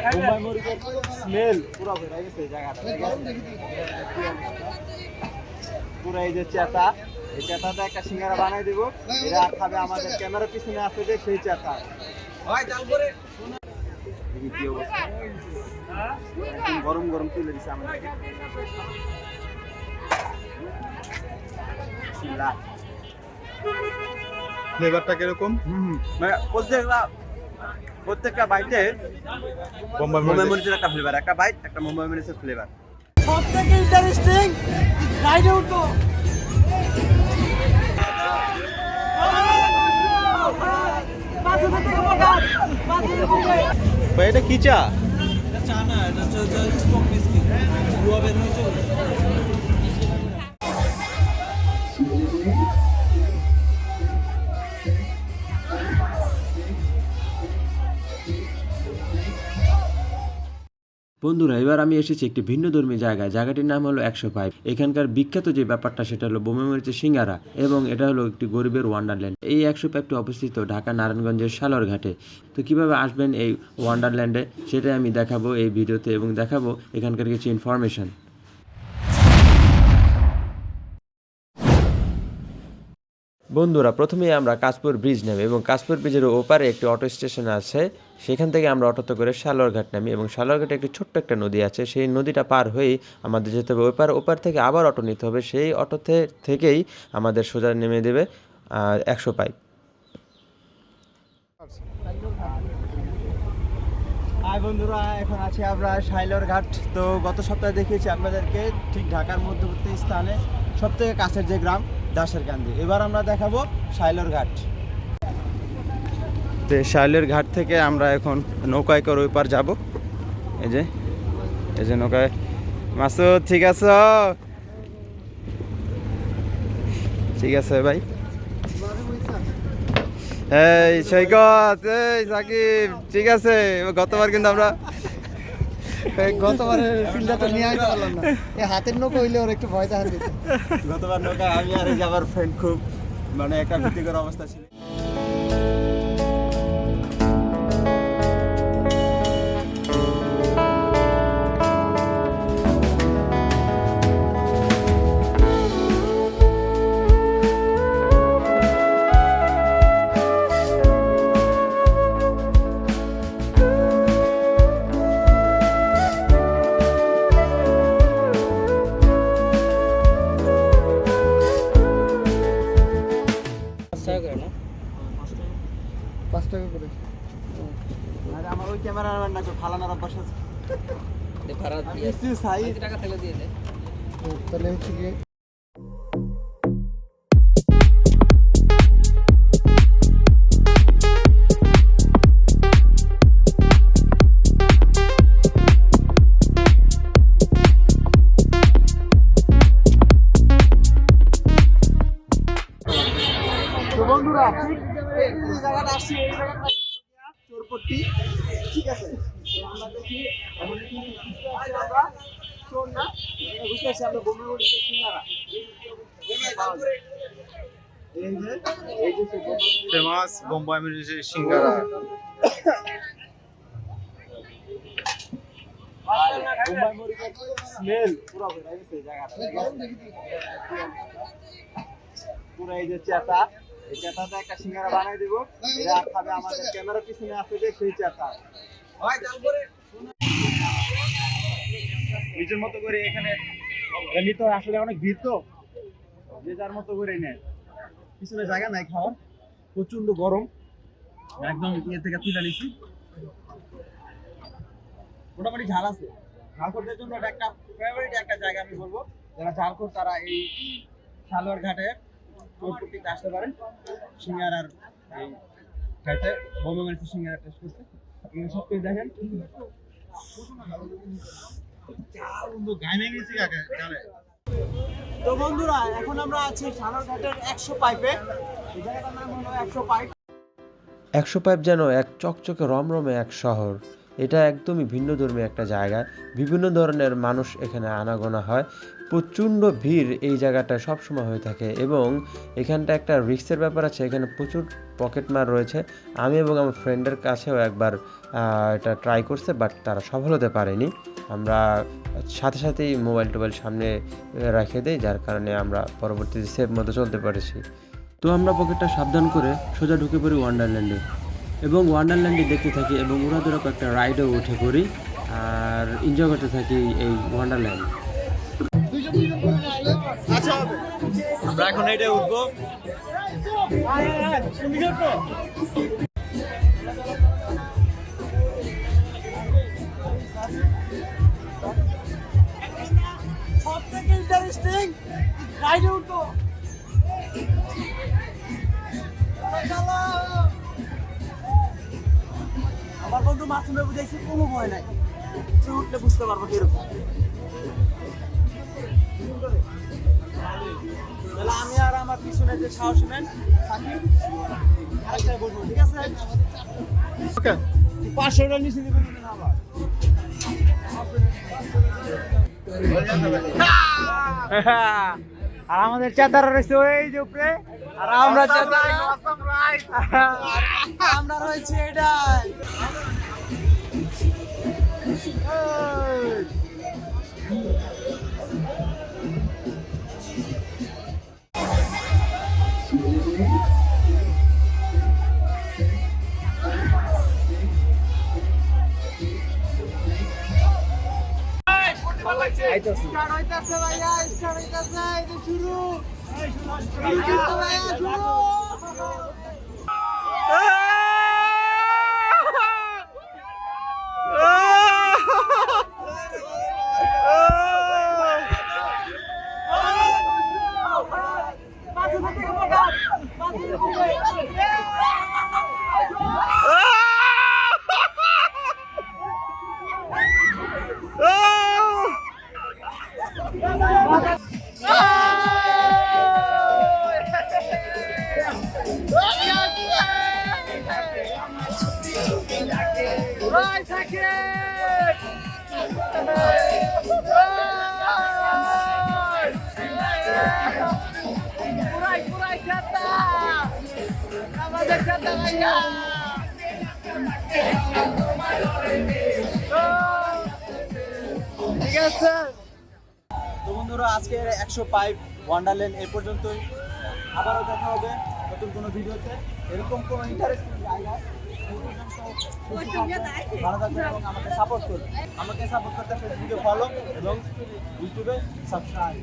বোম্বাই মরিচের স্মেল। পুরো বেড়ে গেছে জায়গাটা ঠিক আছে? কি অবস্থা? পুরো এই যে চেতা এই চেতাতে একটা সিঙ্গারা বানাই দিব। এরা খাবে আমাদের ক্যামেরার পিছনে আছে যে সেই চেতা। গরম গরম তুলে দিছে বিসমিল্লাহ। ফ্লেভারটা কীরকম? হুম, মানে প্রত্যেকটা বাইটে মুম্বাই মরিচের একটা ফ্লেভার একটা বাইট একটা মুম্বাই মরিচের ফ্লেভার সব থেকে ইন্টারেস্টিং রাইডে উঠবো ভাই এটা কি চা? বন্ধুরা, এবার আমি এসেছি একটি ভিন্ন ধর্মী জায়গায়। জায়গাটির নাম হলো একশো ফাইভ এখানকার বিখ্যাত যে ব্যাপারটা, সেটা হলো বোমে মরিচের সিঙ্গারা এবং এটা হলো একটি গরিবের ওয়ান্ডারল্যান্ড। এই একশো ফাইভটি অবস্থিত ঢাকা নারায়ণগঞ্জের সালর ঘাটে। তো কীভাবে আসবেন এই ওয়ান্ডারল্যান্ডে, সেটাই আমি দেখাবো এই ভিডিওতে এবং দেখাবো এখানকার কিছু ইনফরমেশন বন্ধুরা, প্রথমেই আমরা কাশপুর ব্রিজ নামি এবং কাশপুর ব্রিজের ওপারে একটি অটো স্টেশন আছে। সেখান থেকে আমরা অটোতে করে শালরঘাট নামি এবং শালরঘাটে একটি ছোট্ট একটা নদী আছে। সেই নদীটা পার হয়েই আমাদের যেতে হবে। ওপার ওপার থেকে আবার অটো নিতে হবে। সেই অটোতে থেকেই আমাদের সোজা নেমে দেবে একশো পাইপ হাই বন্ধুরা, এখন আছি আমরা শাইলর ঘাট তো গত সপ্তাহে দেখিয়েছি আপনাদেরকে ঠিক ঢাকার মধ্যবর্তী স্থানে সব থেকে কাছের যে গ্রাম। দাসের কান্দি এবার আমরা দেখাবো শাইলর ঘাট। তো শাইলের ঘাট থেকে আমরা এখন নৌকায় করে ওই পার যাব। এই যে এই যে নৌকায়। মাসুদ, ঠিক আছে? ঠিক আছে ভাই। এই সৈকত, এই সাকিব, ঠিক আছে। গতবার কিন্তু আমরা গতবারের ফিল্ডটা নিয়ে আসতে পারলাম না। এই হাতের নৌকা হইলে ওর একটু ভয় দেখা গতবার নৌকা আমি আর যাবার ফ্রেন্ড খুব মানে একটা ভীতিকর অবস্থা ছিল। পাঁচ টাকা করে। আর আমার ওই ক্যামেরাম্যান না ফালানোর অভ্যাস আছে। কিছু সাইজ তাহলে হচ্ছে কি যে জায়গাটা আসছি এই জায়গাটা চোরপট্টি। ঠিক আছে? আমরা দেখি এখন কি বুঝতে পারছি আমরা। চোর না? বুঝতে পারছি আমরা বোমে উঠেছি কিনারা এই যে এই যে সেই বোমা ফেমাস বোম্বাই সিঙ্গারা। মুম্বাই মরিচের স্মেল পুরো বেড়ে গেছে এই জায়গাটা। পুরো এই যে চেতা। এই চেতাতে একটা সিঙ্গারা বানাই দিব। আর খাবে আমাদের ক্যামেরার পিছনে আছে যে সেই চেতা। নিজের মতো করে এখানে এমনি তো আসলে অনেক ভিড় তো। যে যার মতো করে নেয়। পিছনে জায়গা নাই খাওয়ার। প্রচণ্ড গরম। একদম ইয়ে থেকে তুলে নিছি। মোটামুটি ঝাল আছে। ঝাল করতে জন্য এটা একটা ফেভারিট একটা জায়গা আমি বলব। যারা ঝাল তারা এই সালোয়ার ঘাটে আসতে পারেন। সিঙ্গারার এই খাইতে বোম্বে মরিচের সিঙ্গারা টেস্ট করতে। সব কিছু দেখেন। তো বন্ধুরা এখন আমরা আছি একশো পাইপে। একশো পাইপ। একশো পাইপ যেন এক চকচকে রমরমে এক শহর। এটা একদমই ভিন্ন ধর্মী একটা জায়গা। বিভিন্ন ধরনের মানুষ এখানে আনাগোনা হয়। প্রচণ্ড ভিড় এই জায়গাটা সবসময় হয়ে থাকে এবং এখানটা একটা রিক্সের ব্যাপার আছে, এখানে প্রচুর পকেটমার রয়েছে। আমি এবং আমার ফ্রেন্ডের কাছেও একবার এটা ট্রাই করছে বাট তারা সফল হতে পারেনি। আমরা সাথে সাথেই মোবাইল টোবাইল সামনে রেখে দিই, যার কারণে আমরা পরবর্তীতে সেফ মতো চলতে পারছি। তো আমরা পকেটটা সাবধান করে সোজা ঢুকে পড়ি ওয়ান্ডারল্যান্ডে এবং ওয়ান্ডারল্যান্ডে দেখতে থাকি এবং ওরা ধরো একটা রাইডও উঠে পড়ি, আর এনজয় করতে থাকি এই ওয়ান্ডারল্যান্ড আমরা এখন এটা উঠবো। সব থেকে ইন্টারেস্টিং আমার বন্ধু মাসুমে বুঝাইছি, কোনো ভয় নাই। উঠলে বুঝতে পারব কীরকম। তাহলে আমি আর আমার পিছনে যে সাহসী ম্যান বসবো ঠিক আছে? পাঁচশোটা নিচে দিবেন না আবার। আর আমাদের চাতারা রয়েছে ওই যে উপরে। আর আমরা চাতারা। আমরা রয়েছে এটাই। স্টার্ট হইতাছে ভাইয়া স্টার্ট হইতাছে এই যে শুরু। শুরু। ভাইয়া। তো বন্ধুরা আজকে একশো পাইপ ওয়ান্ডারল্যান্ড এই পর্যন্তই। আবারও দেখা হবে নতুন কোনো ভিডিওতে। এরকম কোনো ইন্টারেস্টিং ভালো থাকবেন এবং আমাকে সাপোর্ট করবেন। আমাকে সাপোর্ট করতে ফেসবুকে ফলো এবং ইউটিউবে সাবস্ক্রাইব